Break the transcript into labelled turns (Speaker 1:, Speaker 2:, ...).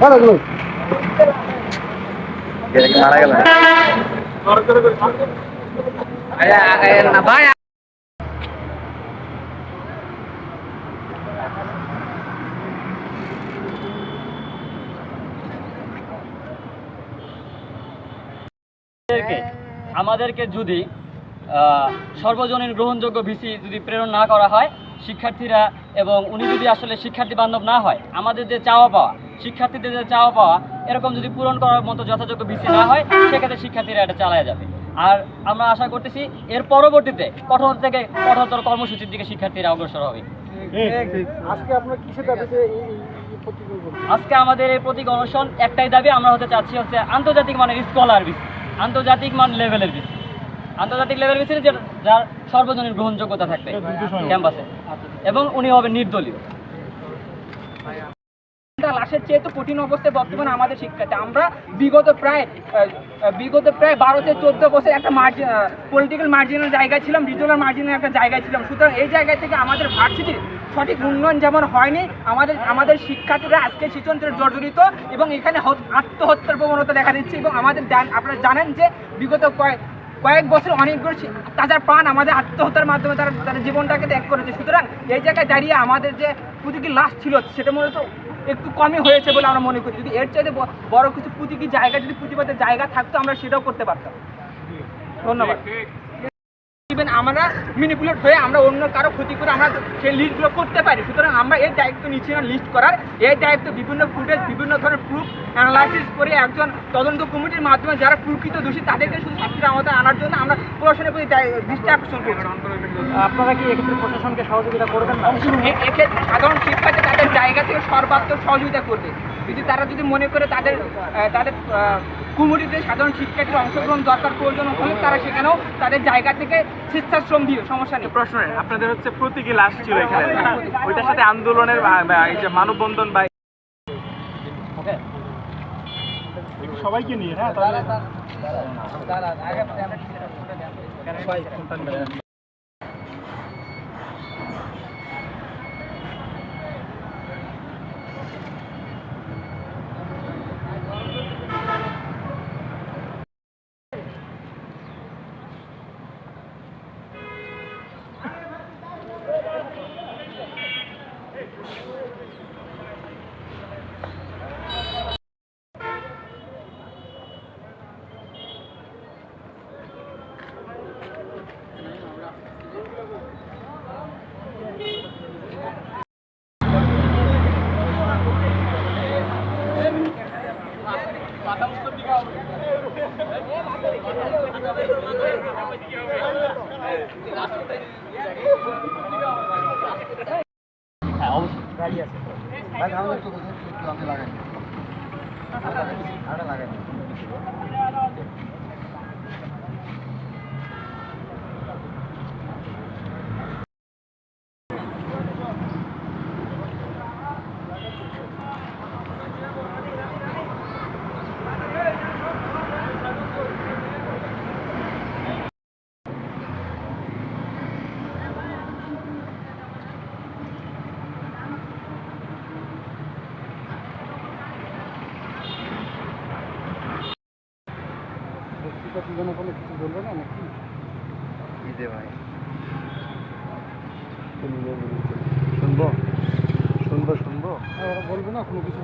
Speaker 1: মারা গেল
Speaker 2: আমাদেরকে যদি সর্বজনীন গ্রহণযোগ্য ভিসি যদি প্রেরণ না করা হয়, শিক্ষার্থীরা এবং উনি যদি আসলে শিক্ষার্থী বান্ধব না হয়, আমাদের যে চাওয়া পাওয়া শিক্ষার্থীদের যে চাওয়া পাওয়া এরকম যদি পূরণ করার মতো যথাযোগ্য ভিসি না হয় সেক্ষেত্রে শিক্ষার্থীরা এটা চালায় যাবে। আর আমরা আশা করতেছি এর পরবর্তীতে কঠোর থেকে কঠোরতর কর্মসূচির দিকে শিক্ষার্থীরা অগ্রসর হবে।
Speaker 3: আজকে আপনার কিসের দাবিতে
Speaker 2: আমাদের এই প্রতীক অনশন একটাই দাবি আমরা হতে চাচ্ছি হচ্ছে আন্তর্জাতিক মানের স্কলার বিসি আন্তর্জাতিক মান লেভেলের বিসি আন্তর্জাতিক লেভেলের বিসি যার সর্বজনীন গ্রহণযোগ্যতা থাকবে ক্যাম্পাসে। এবং উনি হবেন নির্দলীয়।
Speaker 4: লাশের চেয়ে তো কঠিন অবস্থায় বর্তমানে আমাদের শিক্ষার্থী আমরা বিগত প্রায় বিগত প্রায় বারো থেকে চোদ্দ বছর একটা মার্জিন পলিটিক্যাল মার্জিনাল জায়গায় ছিলাম রিজনাল মার্জিনাল একটা জায়গায় ছিলাম। সুতরাং এই জায়গা থেকে আমাদের ভার্সিটির সঠিক উন্নয়ন যেমন হয়নি, আমাদের আমাদের শিক্ষার্থীরা আজকে শিক্ষণের জর্জরিত এবং এখানে হত- আত্মহত্যার প্রবণতা দেখা দিচ্ছে এবং আমাদের আপনারা জানেন যে বিগত কয়েক কয়েক বছর অনেকগুলো শি- তাজা প্রাণ আমাদের আত্মহত্যার মাধ্যমে তারা, তাদের জীবনটাকে ত্যাগ করেছে। সুতরাং এই জায়গায় দাঁড়িয়ে আমাদের যে প্রতিটি লাশ ছিল সেটা মূলত একটু কমই হয়েছে বলে আমরা মনে করি। যদি এর চাইতে বড় কিছু প্রতীকী জায়গা যদি প্রতিবাদের জায়গা থাকতো আমরা সেটাও করতে পারতাম। ধন্যবাদ। ইভেন আমরা মিনিপুলেট হয়ে আমরা অন্য কারও ক্ষতি করে আমরা সেই লিস্টগুলো করতে পারি। সুতরাং আমরা এই দায়িত্ব নিচ্ছি না লিস্ট করার। এই দায়িত্ব বিভিন্ন ফুটেজ বিভিন্ন ধরনের প্রুফ অ্যানালাইসিস করে একজন তদন্ত কমিটির মাধ্যমে যারা প্রকৃত দোষী তাদেরকে শুধু শাস্তির আওতায় আনার জন্য আমরা প্রশাসনের প্রতি দৃষ্টি আকর্ষণ করছি।
Speaker 3: আপনারা কি এক্ষেত্রে প্রশাসনকে সহযোগিতা করবেন না?
Speaker 4: এক্ষেত্রে সাধারণ শিক্ষার্থী তাদের জায়গা থেকে সর্বাত্মক সহযোগিতা করবে। যদি তারা যদি মনে করে তাদের তাদের কুমুরিতে সাধারণ শিক্ষার্থীর অংশগ্রহণ দরকার প্রয়োজন হলে তারা সেখানেও তাদের জায়গা থেকে স্বেচ্ছাশ্রম দিয়ে সমস্যা নেই।
Speaker 5: প্রশ্ন আপনাদের হচ্ছে প্রতীকী লাশ ছিল এখানে। ওইটার সাথে আন্দোলনের মানববন্ধন বা
Speaker 3: সবাইকে নিয়ে হ্যাঁ তাহলে
Speaker 2: হ্যাঁ অবশ্যই।
Speaker 1: ভাই আমি একটু একটু আমি লাগাই। লাগাই।
Speaker 3: ব্যক্তিগত জীবনে কোনো কিছু বলবে না নাকি?
Speaker 1: কি দে ভাই।
Speaker 3: শুনব শুনব শুনব শুনব। বলবে না কোনো কিছু